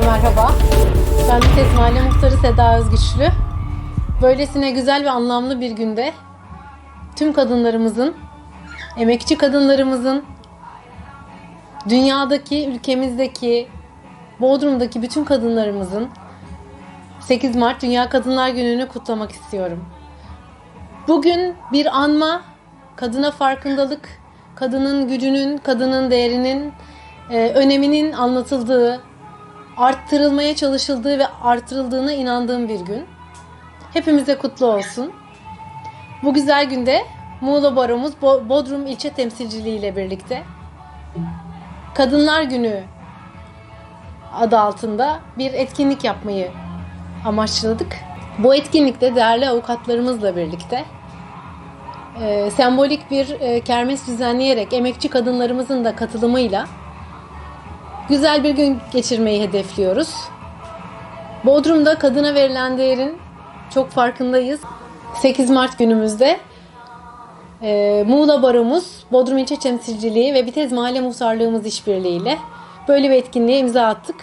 merhaba. Ben Vites Mahalle Muhtarı Seda Özgüçlü. Böylesine güzel ve anlamlı bir günde tüm kadınlarımızın, emekçi kadınlarımızın, dünyadaki, ülkemizdeki, Bodrum'daki bütün kadınlarımızın 8 Mart Dünya Kadınlar Günü'nü kutlamak istiyorum. Bugün bir anma, kadına farkındalık, kadının gücünün, kadının değerinin, e, öneminin anlatıldığı, arttırılmaya çalışıldığı ve artırıldığına inandığım bir gün. Hepimize kutlu olsun. Bu güzel günde Muğla Baromuz Bo- Bodrum İlçe Temsilciliği ile birlikte Kadınlar Günü adı altında bir etkinlik yapmayı amaçladık. Bu etkinlikte değerli avukatlarımızla birlikte e, sembolik bir e, kermes düzenleyerek emekçi kadınlarımızın da katılımıyla güzel bir gün geçirmeyi hedefliyoruz. Bodrum'da kadına verilen değerin çok farkındayız. 8 Mart günümüzde e, Muğla Baromuz, Bodrum İlçe Temsilciliği ve Bitez Mahalle Muhtarlığımız işbirliğiyle böyle bir etkinliğe imza attık.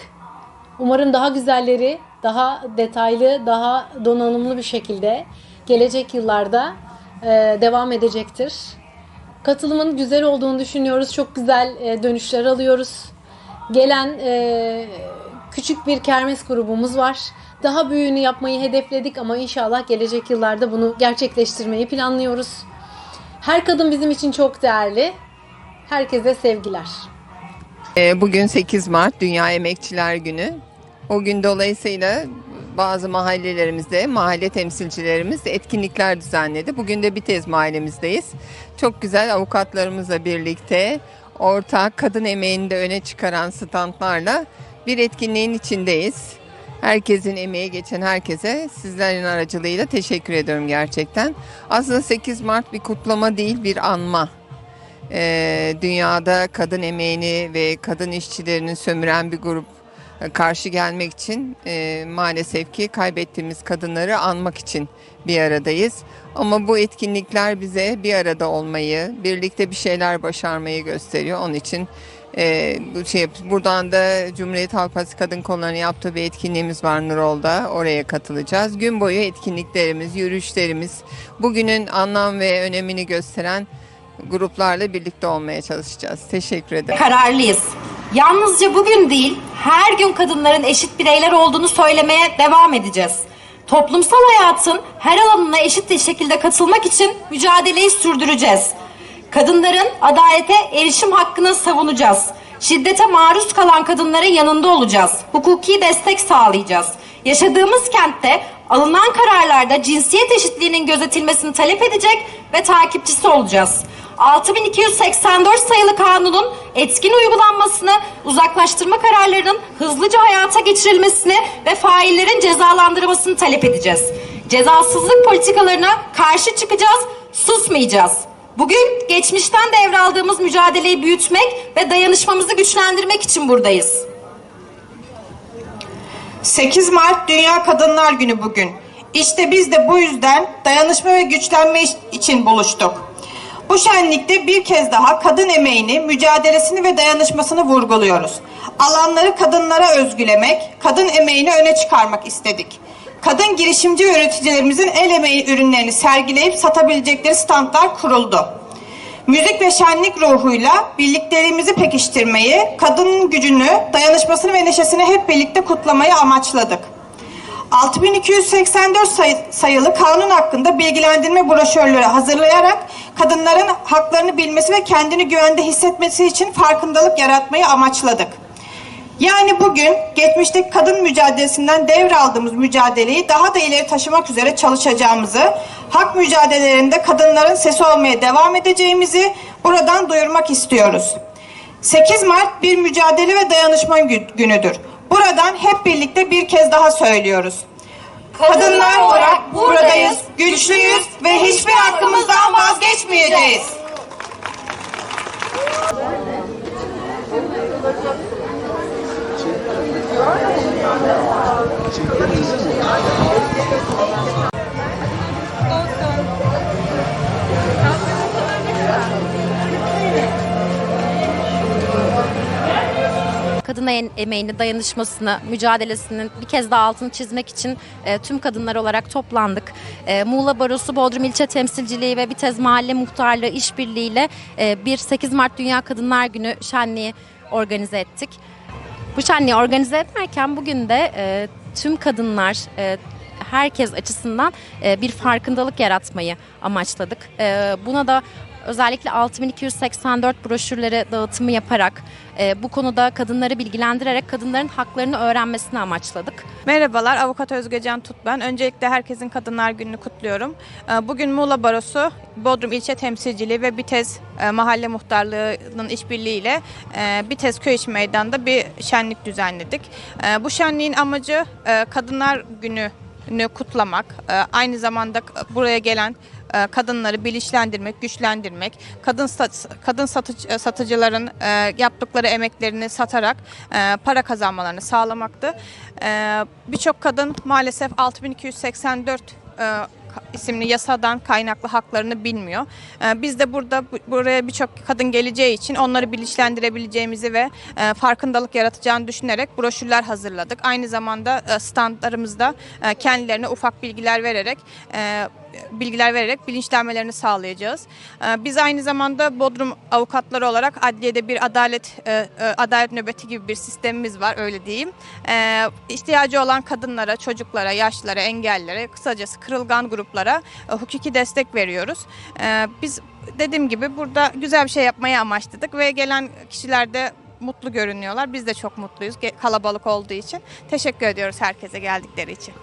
Umarım daha güzelleri, daha detaylı, daha donanımlı bir şekilde gelecek yıllarda e, devam edecektir. Katılımın güzel olduğunu düşünüyoruz. Çok güzel e, dönüşler alıyoruz. Gelen e, küçük bir kermes grubumuz var. Daha büyüğünü yapmayı hedefledik ama inşallah gelecek yıllarda bunu gerçekleştirmeyi planlıyoruz. Her kadın bizim için çok değerli. Herkese sevgiler. Ee, Bugün 8 Mart Dünya Emekçiler Günü. O gün dolayısıyla bazı mahallelerimizde mahalle temsilcilerimiz etkinlikler düzenledi. Bugün de Bitez mahallemizdeyiz. Çok güzel avukatlarımızla birlikte ortak kadın emeğini de öne çıkaran standlarla bir etkinliğin içindeyiz. Herkesin emeği geçen herkese sizlerin aracılığıyla teşekkür ediyorum gerçekten. Aslında 8 Mart bir kutlama değil bir anma. Ee, dünyada kadın emeğini ve kadın işçilerini sömüren bir grup karşı gelmek için e, maalesef ki kaybettiğimiz kadınları anmak için bir aradayız. Ama bu etkinlikler bize bir arada olmayı, birlikte bir şeyler başarmayı gösteriyor. Onun için e, bu şey buradan da Cumhuriyet Halk Partisi Kadın Kolları'nın yaptığı bir etkinliğimiz var Nurol'da. Oraya katılacağız. Gün boyu etkinliklerimiz, yürüyüşlerimiz, bugünün anlam ve önemini gösteren gruplarla birlikte olmaya çalışacağız. Teşekkür ederim. kararlıyız. Yalnızca bugün değil, her gün kadınların eşit bireyler olduğunu söylemeye devam edeceğiz. Toplumsal hayatın her alanına eşit bir şekilde katılmak için mücadeleyi sürdüreceğiz. Kadınların adalete erişim hakkını savunacağız. Şiddete maruz kalan kadınların yanında olacağız. Hukuki destek sağlayacağız. Yaşadığımız kentte alınan kararlarda cinsiyet eşitliğinin gözetilmesini talep edecek ve takipçisi olacağız. 6284 sayılı kanunun etkin uygulanmasını, uzaklaştırma kararlarının hızlıca hayata geçirilmesini ve faillerin cezalandırılmasını talep edeceğiz. Cezasızlık politikalarına karşı çıkacağız, susmayacağız. Bugün geçmişten devraldığımız mücadeleyi büyütmek ve dayanışmamızı güçlendirmek için buradayız. 8 Mart Dünya Kadınlar Günü bugün. İşte biz de bu yüzden dayanışma ve güçlenme için buluştuk. Bu şenlikte bir kez daha kadın emeğini, mücadelesini ve dayanışmasını vurguluyoruz. Alanları kadınlara özgülemek, kadın emeğini öne çıkarmak istedik. Kadın girişimci ve üreticilerimizin el emeği ürünlerini sergileyip satabilecekleri standlar kuruldu. Müzik ve şenlik ruhuyla birlikteliğimizi pekiştirmeyi, kadının gücünü, dayanışmasını ve neşesini hep birlikte kutlamayı amaçladık. 6284 sayı- sayılı kanun hakkında bilgilendirme broşürleri hazırlayarak kadınların haklarını bilmesi ve kendini güvende hissetmesi için farkındalık yaratmayı amaçladık. Yani bugün geçmişteki kadın mücadelesinden devraldığımız mücadeleyi daha da ileri taşımak üzere çalışacağımızı, hak mücadelelerinde kadınların sesi olmaya devam edeceğimizi buradan duyurmak istiyoruz. 8 Mart bir mücadele ve dayanışma gü- günüdür. Buradan hep birlikte bir kez daha söylüyoruz. Kadınlar olarak buradayız, güçlüyüz ve hiçbir hakkımızdan vazgeçmeyeceğiz. Çünkü e- emeğini, dayanışmasını, mücadelesinin bir kez daha altını çizmek için e, tüm kadınlar olarak toplandık. E, Muğla Barosu, Bodrum İlçe Temsilciliği ve Bitez Mahalle Muhtarlığı işbirliğiyle e, bir 8 Mart Dünya Kadınlar Günü şenliği organize ettik. Bu şenliği organize ederken bugün de e, tüm kadınlar, e, herkes açısından e, bir farkındalık yaratmayı amaçladık. E, buna da özellikle 6284 broşürleri dağıtımı yaparak, e, bu konuda kadınları bilgilendirerek kadınların haklarını öğrenmesini amaçladık. Merhabalar, Avukat Özgecan Tut ben. Öncelikle herkesin Kadınlar Günü'nü kutluyorum. Ee, Bugün Muğla Barosu, Bodrum İlçe Temsilciliği ve Bitez e, Mahalle Muhtarlığı'nın işbirliğiyle e, Bitez Köy İş Meydanı'nda bir şenlik düzenledik. E, Bu şenliğin amacı e, Kadınlar Günü'nü kutlamak, e, aynı zamanda buraya gelen e, kadınları bilinçlendirmek, güçlendirmek, kadın kadın satıcı, e, satıcıların e, yaptıkları emeklerini satarak e, para kazanmalarını sağlamaktı. E, Birçok kadın maalesef 6284 e, ka- isimli yasadan kaynaklı haklarını bilmiyor. E, Biz de burada bu- buraya birçok kadın geleceği için onları bilinçlendirebileceğimizi ve e, farkındalık yaratacağını düşünerek broşürler hazırladık. Aynı zamanda e, standlarımızda e, kendilerine ufak bilgiler vererek e, bilgiler vererek bilinçlenmelerini sağlayacağız. Ee, Biz aynı zamanda Bodrum avukatları olarak adliyede bir adalet e, e, adalet nöbeti gibi bir sistemimiz var öyle diyeyim. Ee, İhtiyacı olan kadınlara, çocuklara, yaşlılara, engellilere, kısacası kırılgan gruplara e, hukuki destek veriyoruz. Ee, Biz dediğim gibi burada güzel bir şey yapmayı amaçladık ve gelen kişiler de mutlu görünüyorlar. Biz de çok mutluyuz kalabalık olduğu için. Teşekkür ediyoruz herkese geldikleri için.